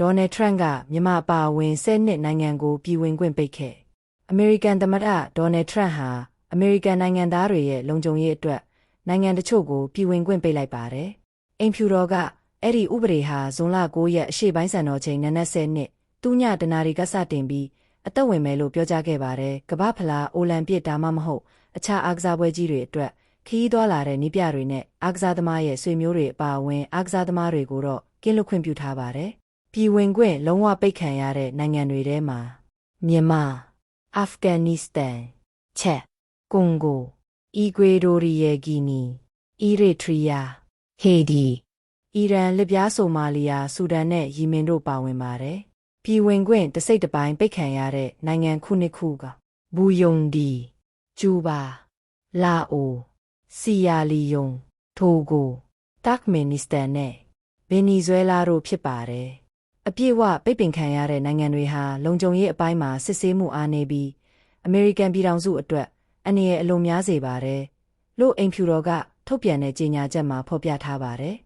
ဒေါ်နယ်ထရန့်ကမြန်မာပါဝင်၁၀နှစ်နိုင်ငံကိုပြည်ဝင်ခွင့်ပိတ်ခဲ့အမေရိကန်သမ္မတဒေါ်နယ်ထရန့်ဟာအမေရိကန်နိုင်ငံသားတွေရဲ့လုံခြုံရေးအတွက်နိုင်ငံတချို့ကိုပြည်ဝင်ခွင့်ပိတ်လိုက်ပါတယ်အိမ်ဖြူတော်ကအဲ့ဒီဥပဒေဟာဇွန်လ9ရက်အရှေ့ပိုင်းစံတော်ချိန်နနက်10နှစ်သူညတနာရီကစတင်ပြီးအသက်ဝင်မယ်လို့ပြောကြားခဲ့ပါတယ်ကမ္ဘာဖလားအိုလံပစ်ဒါမှမဟုတ်အခြားအားကစားပွဲကြီးတွေအတွက်ခရီးသွားလာတဲ့နည်းပြတွေနဲ့အားကစားသမားရဲ့ဆွေမျိုးတွေအပါအဝင်အားကစားသမားတွေကိုတော့ကင်းလွတ်ခွင့်ပြုထားပါတယ် ပြည်ဝင်ခွင့်လုံးဝပိတ်ခံရတဲ့နိုင်ငံတွေထဲမှာမြန်မာအာဖဂန်နစ္စတန်ချက်ကွန်ဂိုအီကွေဒိုရီယေဂီနီအီရီထရီယာဟေဒီအီရန်လစ်ပြားဆိုမာလီယာဆူဒန်နဲ့ယီမင်တို့ပါဝင်ပါတယ်ပြည်ဝင်ခွင့်တစိတ်တစ်ပိုင်းပိတ်ခံရတဲ့နိုင်ငံခုနှစ်ခုကဘူယုံဒီကျူဘာလာအိုစီယာလီယုံထိုဂိုတက်မင်နစ္စတန်နဲ့ဗင်နီဇွဲလားတို့ဖြစ်ပါတယ် အပြည့်အဝပိတ်ပင်ခံရတဲ့နိုင်ငံတွေဟာလုံခြုံရေးအပိုင်းမှာစစ်ဆေးမှုအားနေပြီးအမေရိကန်ပြည်ထောင်စုအတွက်အနေနဲ့အလွန်များစေပါတယ်လို့အိမ်ဖြူတော်ကထုတ်ပြန်တဲ့ကြေညာချက်မှာဖော်ပြထားပါတယ်